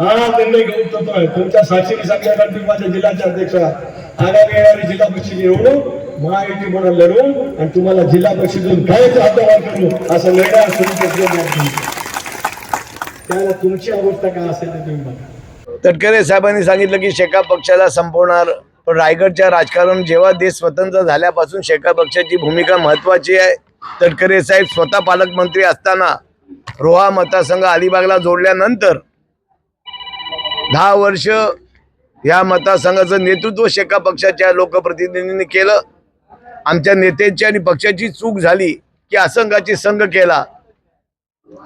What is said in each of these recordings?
हा घेऊन तुमच्या साक्षीने सांगण्यासाठी माझ्या आगामी येणारी जिल्हा परिषद महायुती म्हणून लढवून आणि तुम्हाला जिल्हा परिषदेतून करू असा त्याला तुमची अवस्था काय असेल ते तुम्ही बघा. तटकरे साहेबांनी सांगितलं की शेका पक्षाला संपवणार पण रायगडच्या राजकारण जेव्हा देश स्वतंत्र झाल्यापासून शेका पक्षाची भूमिका महत्वाची आहे. तटकरे साहेब स्वतः पालकमंत्री असताना रोहा मतदारसंघ अलिबागला जोडल्यानंतर दहा वर्ष या मतदारसंघाचं नेतृत्व शेका पक्षाच्या लोकप्रतिनिधींनी केलं. आमच्या नेत्यांची आणि पक्षाची चूक झाली की असंघाची संघ केला.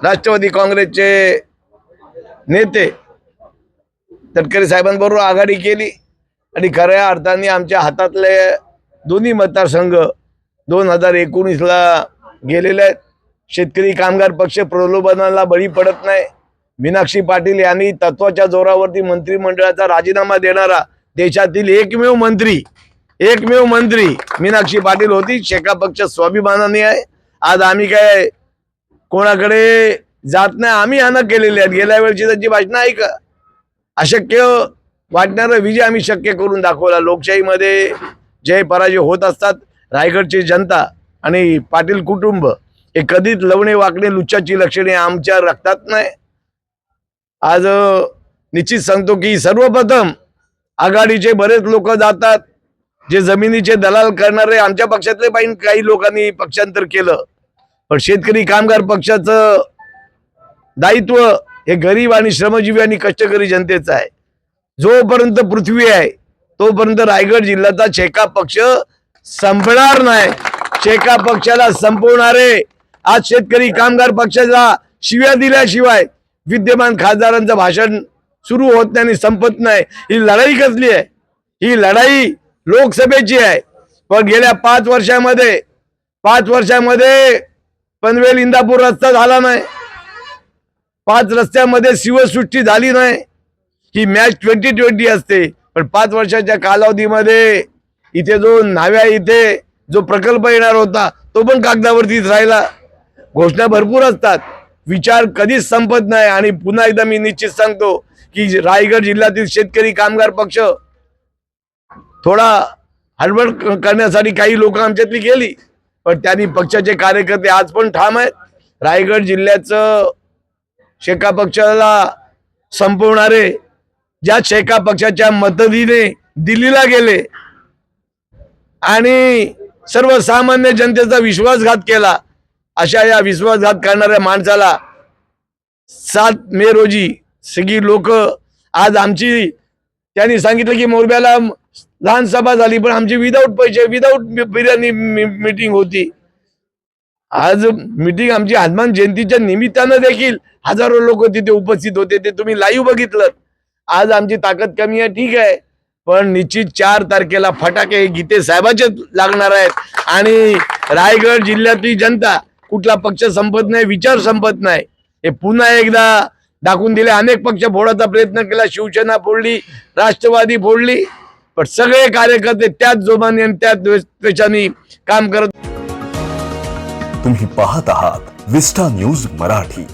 राष्ट्रवादी काँग्रेसचे नेते तटकरे साहेबांबरोबर आघाडी केली आणि खऱ्या अर्थाने आमच्या हातातले दोन्ही मतदारसंघ दोन हजार एकोणीसला गेलेले आहेत. शेतकरी कामगार पक्ष प्रलोभनाला बळी पडत नाही. मीनाक्षी पाटील यांनी तत्वाच्या जोरावरती मंत्रिमंडळाचा राजीनामा देणारा देशातील एकमेव मंत्री एकमेव मंत्री मीनाक्षी पाटील होती. शेका पक्ष स्वाभिमानाने आहे. आज आम्ही काय कोणाकडे जात नाही आम्ही अनक केलेले आहेत. गेल्या वेळची त्यांची भाषणं ऐका. अशक्य वाटणारा विजय आम्ही शक्य करून दाखवला. लोकशाहीमध्ये जय पराजय होत असतात रायगडची जनता आणि पाटील कुटुंब. हे कधीच लवणे वाकणे लुच्चाची लक्षणे आमच्या रक्तात नाही. आज निश्चित सांगतो की सर्वप्रथम आघाडीचे बरेच लोक जातात. जे जमिनीचे दलाल करणारे आमच्या पक्षातले पाहिजे काही लोकांनी पक्षांतर केलं. पण शेतकरी कामगार पक्षाचं दायित्व हे गरीब आणि श्रमजीवी आणि कष्टकरी जनतेचं आहे. जोपर्यंत पृथ्वी आहे तोपर्यंत रायगड जिल्ह्याचा शेका पक्ष संपणार नाही. शेका पक्षाला संपवणारे आज शेतकरी कामगार पक्षाला शिव्या दिल्याशिवाय विद्यमान खासदारांचं भाषण सुरू होत नाही आणि संपत नाही. ही लढाई कसली आहे? ही लढाई लोकसभेची आहे. पण गेल्या पाच वर्षामध्ये पाच वर्षामध्ये पनवेल इंदापूर रस्ता झाला नाही. पाच रस्त्यामध्ये शिवसृष्टी झाली नाही. ही मॅच ट्वेंटी ट्वेंटी असते. पण पाच वर्षाच्या कालावधीमध्ये इथे जो नाव्या इथे जो प्रकल्प येणार होता तो पण कागदावरतीच राहिला. घोषणा भरपूर असतात. विचार कधीच संपत नाही. आणि पुन्हा एकदा मी निश्चित सांगतो की रायगड जिल्ह्यातील शेतकरी कामगार पक्ष थोडा हडबड करण्यासाठी काही लोक आमच्यातली गेली. पण त्यांनी पक्षाचे कार्यकर्ते आज पण ठाम आहेत. रायगड जिल्ह्याचं शेका पक्षाला संपवणारे ज्या शेका पक्षाच्या मदतीने दिल्लीला गेले आणि सर्वसामान्य जनतेचा विश्वासघात केला अशा या विश्वासघात करणाऱ्या माणसाला सात मे रोजी सगळी लोक आज आमची त्यांनी सांगितलं की मोरब्याला लहान सभा झाली पण आमची विदाऊट पैसे विदाऊट बिर्याणी मीटिंग होती. आज मीटिंग आमची हनुमान जयंतीच्या निमित्तानं देखील हजारो लोक तिथे उपस्थित होते ते तुम्ही लाईव्ह बघितलं आज आमची ताकद कमी आहे ठीक आहे पण निश्चित चार तारखेला फटाके गीते साहेबाचे लागणार आहेत. आणि रायगड जिल्ह्यातली जनता कुठला पक्ष संपत नाही विचार संपत नाही. हे पुन्हा एकदा दाखवून दिले. अनेक पक्ष फोडायचा प्रयत्न केला. शिवसेना फोडली राष्ट्रवादी फोडली. पण सगळे कार्यकर्ते त्याच जोमाने आणि त्याच त्याच्याने काम करत तुम्ही पाहत आहात विस्टा न्यूज मराठी.